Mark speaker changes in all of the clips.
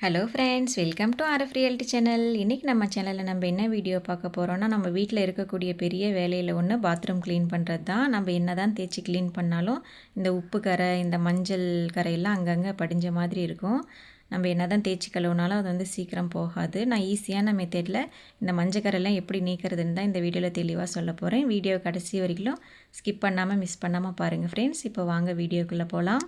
Speaker 1: Hello friends welcome to R F reality channel இன்றைக்கி நம்ம சேனலில் நம்ம என்ன வீடியோ பார்க்க போகிறோன்னா நம்ம வீட்டில் இருக்கக்கூடிய பெரிய வேலையில் ஒன்று பாத்ரூம் க்ளீன் பண்ணுறது தான். நம்ம என்ன தான் தேய்ச்சி க்ளீன் பண்ணாலும் இந்த உப்பு கரை இந்த மஞ்சள் கரையெல்லாம் அங்கங்கே படிஞ்ச மாதிரி இருக்கும். நம்ம என்ன தான் தேய்ச்சி கழுவுனாலும் அது வந்து சீக்கிரம் போகாது. நான் ஈஸியான மெத்தடில் இந்த மஞ்சக்கரெல்லாம் எப்படி நீக்கிறதுன்னு தான் இந்த வீடியோவில் தெளிவாக சொல்ல போகிறேன் வீடியோ கடைசி வரைக்கும் ஸ்கிப் பண்ணாமல் மிஸ் பண்ணாமல் பாருங்கள் ஃப்ரெண்ட்ஸ் இப்போ வாங்க வீடியோக்குள்ளே போகலாம்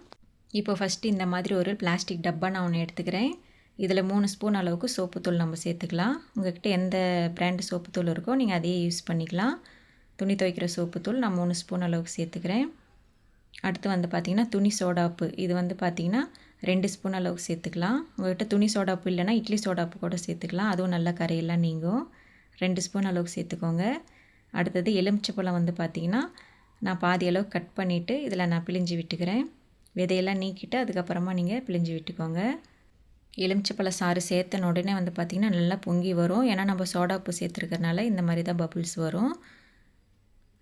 Speaker 1: இப்போ ஃபஸ்ட்டு இந்த மாதிரி ஒரு பிளாஸ்டிக் டப்பா நான் ஒன்று எடுத்துக்கிறேன். இதில் மூணு ஸ்பூன் அளவுக்கு சோப்புத்தூள் நம்ம சேர்த்துக்கலாம். உங்கள்கிட்ட எந்த பிராண்டு சோப்புத்தூள் இருக்கோ நீங்கள் அதையே யூஸ் பண்ணிக்கலாம். துணி துவைக்கிற சோப்புத்தூள் நான் மூணு ஸ்பூன் அளவுக்கு சேர்த்துக்கிறேன். அடுத்து வந்து பார்த்திங்கன்னா துணி சோடாப்பு. இது வந்து பார்த்திங்கன்னா ரெண்டு ஸ்பூன் அளவுக்கு சேர்த்துக்கலாம். உங்கள்கிட்ட துணி சோடாப்பு இல்லைனா இட்லி சோடாப்பு கூட சேர்த்துக்கலாம். அதுவும் நல்ல கரையெல்லாம் நீங்கும். ரெண்டு ஸ்பூன் அளவுக்கு சேர்த்துக்கோங்க. அடுத்தது எலுமிச்சப்பழம் வந்து பார்த்திங்கன்னா நான் பாதி அளவு கட் பண்ணிவிட்டு இதில் நான் பிழிஞ்சு விட்டுக்கிறேன். விதையெல்லாம் நீக்கிட்டு அதுக்கப்புறமா நீங்கள் பிழிஞ்சு விட்டுக்கோங்க. எலுமிச்சப்பழ சாறு சேர்த்தன உடனே வந்து பார்த்திங்கன்னா நல்லா பொங்கி வரும். ஏன்னா நம்ம சோடா உப்பு சேர்த்துருக்கறனால இந்த மாதிரி தான் பபுள்ஸ் வரும்.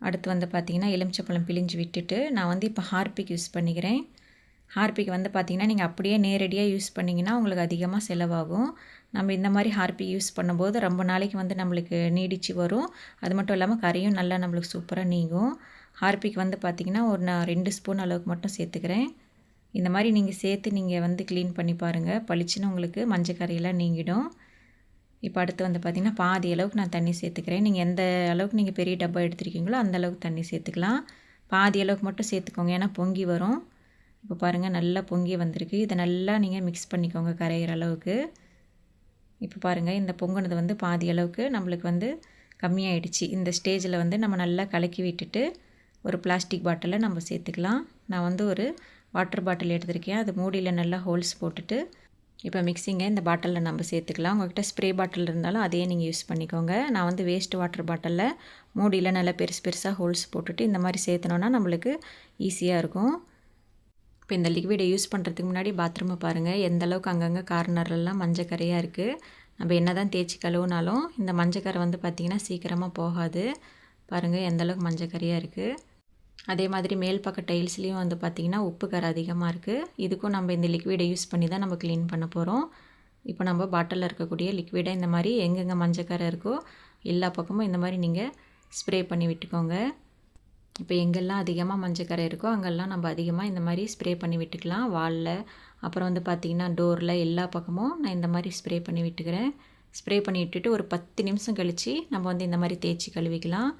Speaker 1: அடுத்து வந்து பார்த்திங்கன்னா எலுமிச்சப்பழம் பிழிஞ்சு விட்டுட்டு நான் வந்து இப்போ ஹார்பிக் யூஸ் பண்ணிக்கிறேன். ஹார்பிக் வந்து பார்த்திங்கன்னா நீங்கள் அப்படியே நேரடியாக யூஸ் பண்ணிங்கன்னா உங்களுக்கு அதிகமாக செலவாகும். நம்ம இந்த மாதிரி ஹார்பிக் யூஸ் பண்ணும்போது ரொம்ப நாளைக்கு வந்து நம்மளுக்கு நீடிச்சு வரும். அது மட்டும் இல்லாமல் கறியும் நல்லா நம்மளுக்கு சூப்பராக நீங்கும். ஹார்பிக் வந்து பார்த்திங்கன்னா ஒரு நான் ரெண்டு ஸ்பூன் அளவுக்கு மட்டும் சேர்த்துக்கிறேன். இந்த மாதிரி நீங்கள் சேர்த்து நீங்கள் வந்து க்ளீன் பண்ணி பாருங்கள் பளிச்சுன்னு உங்களுக்கு மஞ்சக்கரையெல்லாம் நீங்கிடும். இப்போ அடுத்து வந்து பார்த்திங்கன்னா பாதி அளவுக்கு நான் தண்ணி சேர்த்துக்கிறேன். நீங்கள் எந்த அளவுக்கு நீங்கள் பெரிய டப்பா எடுத்துருக்கீங்களோ அந்த அளவுக்கு தண்ணி சேர்த்துக்கலாம். பாதி அளவுக்கு மட்டும் சேர்த்துக்கோங்க. ஏன்னா பொங்கி வரும். இப்போ பாருங்கள் நல்லா பொங்கி வந்திருக்கு. இதை நல்லா நீங்கள் மிக்ஸ் பண்ணிக்கோங்க கரையிற அளவுக்கு. இப்போ பாருங்கள் இந்த பொங்கினது வந்து பாதி அளவுக்கு நம்மளுக்கு வந்து கம்மியாயிடுச்சு. இந்த ஸ்டேஜில் வந்து நம்ம நல்லா கலக்கி விட்டுட்டு ஒரு பிளாஸ்டிக் பாட்டிலில் நம்ம சேர்த்துக்கலாம். நான் வந்து ஒரு வாட்டர் பாட்டில் எடுத்திருக்கேன். அது மூடியில் நல்லா ஹோல்ஸ் போட்டுட்டு இப்போ மிக்சிங்கை இந்த பாட்டிலில் நம்ம சேர்த்துக்கலாம். உங்கள்கிட்ட ஸ்ப்ரே பாட்டில் இருந்தாலும் அதையே நீங்கள் யூஸ் பண்ணிக்கோங்க. நான் வந்து வேஸ்ட் வாட்டர் பாட்டிலில் மூடியில் நல்லா பெருசு பெருசாக ஹோல்ஸ் போட்டுட்டு இந்த மாதிரி சேர்த்தனோன்னா நம்மளுக்கு ஈஸியாக இருக்கும். இப்போ இந்த லிக்விடை யூஸ் பண்ணுறதுக்கு முன்னாடி பாத்ரூமை பாருங்கள் எந்த அளவுக்கு அங்கங்கே கார்னர்லாம் மஞ்சக்கரையாக இருக்குது நம்ம என்ன தான் தேய்ச்சி கழுவுனாலும் இந்த மஞ்சக்கரை வந்து பார்த்திங்கன்னா சீக்கிரமாக போகாது. பாருங்கள் எந்தளவுக்கு மஞ்சள் மஞ்சக்கரையாக இருக்குது அதே மாதிரி மேல் பக்க டைல்ஸ்லேயும் வந்து பார்த்திங்கன்னா உப்பு கரை அதிகமாக இருக்குது இதுக்கும் நம்ம இந்த லிக்விடை யூஸ் பண்ணி தான் நம்ம க்ளீன் பண்ண போகிறோம் இப்போ நம்ம பாட்டிலில் இருக்கக்கூடிய லிக்விடை இந்த மாதிரி எங்கெங்கே மஞ்சக்கரை இருக்கோ எல்லா பக்கமும் இந்த மாதிரி நீங்கள் ஸ்ப்ரே பண்ணி விட்டுக்கோங்க. இப்போ எங்கெல்லாம் அதிகமாக மஞ்சக்கரை இருக்கோ அங்கெல்லாம் நம்ம அதிகமாக இந்த மாதிரி ஸ்ப்ரே பண்ணி விட்டுக்கலாம். வாலில் அப்புறம் வந்து பார்த்திங்கன்னா டோரில் எல்லா பக்கமும் நான் இந்த மாதிரி ஸ்ப்ரே பண்ணி விட்டுக்கிறேன். ஸ்ப்ரே பண்ணி விட்டுட்டு ஒரு பத்து நிமிஷம் கழித்து நம்ம வந்து இந்த மாதிரி தேய்ச்சி கழுவிக்கலாம்.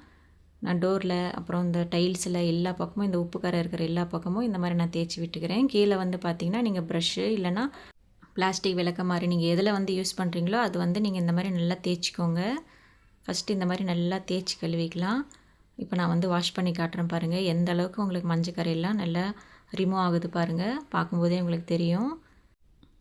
Speaker 1: நான் டோரில் அப்புறம் இந்த டைல்ஸில் எல்லா பக்கமும் இந்த உப்பு கரை இருக்கிற எல்லா பக்கமும் இந்த மாதிரி நான் தேய்ச்சி விட்டுக்கிறேன். கீழே வந்து பார்த்திங்கன்னா நீங்கள் ப்ரஷ்ஷு இல்லைனா பிளாஸ்டிக் விளக்க மாதிரி நீங்கள் எதில் வந்து யூஸ் பண்ணுறீங்களோ அது வந்து நீங்கள் இந்த மாதிரி நல்லா தேய்ச்சிக்கோங்க. ஃபஸ்ட்டு இந்த மாதிரி நல்லா தேய்ச்சி கழுவிக்கலாம். இப்போ நான் வந்து வாஷ் பண்ணி காட்டுறேன் பாருங்கள் எந்த அளவுக்கு உங்களுக்கு மஞ்சள் கரையெல்லாம் நல்லா ரிமூவ் ஆகுது பாருங்கள் பார்க்கும்போதே உங்களுக்கு தெரியும்.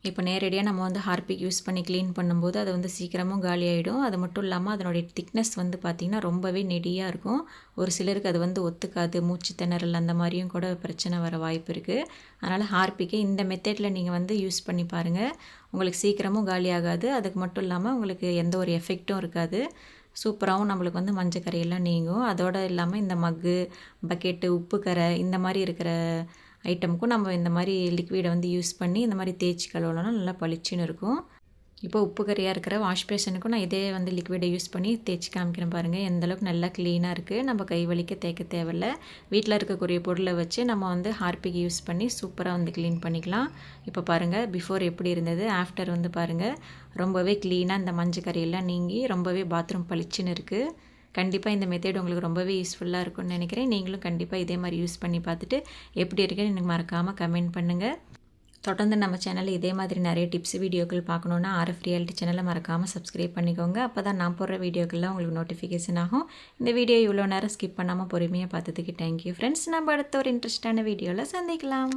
Speaker 1: இப்போ நேரடியாக நம்ம வந்து ஹார்பிக் யூஸ் பண்ணி க்ளீன் பண்ணும்போது அது வந்து சீக்கிரமும் காலி ஆகிடும் அது மட்டும் இல்லாமல் அதனுடைய திக்னஸ் வந்து பார்த்திங்கன்னா ரொம்பவே நெடியாக இருக்கும். ஒரு சிலருக்கு அது வந்து ஒத்துக்காது. மூச்சு திணறல் அந்த மாதிரியும் கூட பிரச்சனை வர வாய்ப்பு இருக்குது அதனால் ஹார்பிக்கை இந்த மெத்தடில் நீங்கள் வந்து யூஸ் பண்ணி பாருங்கள் உங்களுக்கு சீக்கிரமும் காலி ஆகாது. அதுக்கு மட்டும் இல்லாமல் உங்களுக்கு எந்த ஒரு எஃபெக்ட்டும் இருக்காது. சூப்பராகவும் நம்மளுக்கு வந்து மஞ்சள் கரையெல்லாம் நீங்கும். அதோடு இல்லாமல் இந்த மக்கு பக்கெட்டு உப்பு கரை இந்த மாதிரி இருக்கிற ஐட்டமுக்கும் நம்ம இந்த மாதிரி லிக்விடை வந்து யூஸ் பண்ணி இந்த மாதிரி தேய்ச்சி கழுவலன்னா நல்லா பளிச்சுன்னு இருக்கும். இப்போ உப்பு கறியாக இருக்கிற வாஷ் பேஷனுக்கும் நான் இதே வந்து லிக்விடை யூஸ் பண்ணி தேய்ச்சி காமிக்கிறேன் பாருங்கள் எந்தளவுக்கு நல்லா க்ளீனாக இருக்குது நம்ம கை வலிக்க தேய்க்க தேவையில்ல. வீட்டில் இருக்கக்கூடிய பொருளை வச்சு நம்ம வந்து ஹார்பிக் யூஸ் பண்ணி சூப்பராக வந்து க்ளீன் பண்ணிக்கலாம். இப்போ பாருங்கள் பிஃபோர் எப்படி இருந்தது ஆஃப்டர் வந்து பாருங்கள் ரொம்பவே க்ளீனாக இந்த மஞ்சள் கறியெல்லாம் நீங்கி ரொம்பவே பாத்ரூம் பளிச்சுன்னு இருக்குது கண்டிப்பாக இந்த மெத்தேட் உங்களுக்கு ரொம்பவே யூஸ்ஃபுல்லாக இருக்கும்னு நினைக்கிறேன். நீங்களும் கண்டிப்பாக இதே மாதிரி யூஸ் பண்ணி பார்த்துட்டு எப்படி இருக்குன்னு எனக்கு மறக்காமல் கமெண்ட் பண்ணுங்கள் தொடர்ந்து நம்ம சேனலில் இதே மாதிரி நிறைய டிப்ஸ் வீடியோக்கள் பார்க்கணுன்னா ஆர்எஃப் ரியாலிட்டி சேனலை மறக்காமல் சப்ஸ்கிரைப் பண்ணிக்கோங்க. அப்போ தான் நான் போடுற வீடியோக்கள்லாம் உங்களுக்கு நோட்டிஃபிகேஷன் ஆகும். இந்த வீடியோ இவ்வளோ நேரம் ஸ்கிப் பண்ணாமல் பொறுமையாக பார்த்ததுக்கு தேங்க்யூ ஃப்ரெண்ட்ஸ் நம்ம அடுத்த ஒரு இன்ட்ரெஸ்டான வீடியோவில் சந்திக்கலாம்.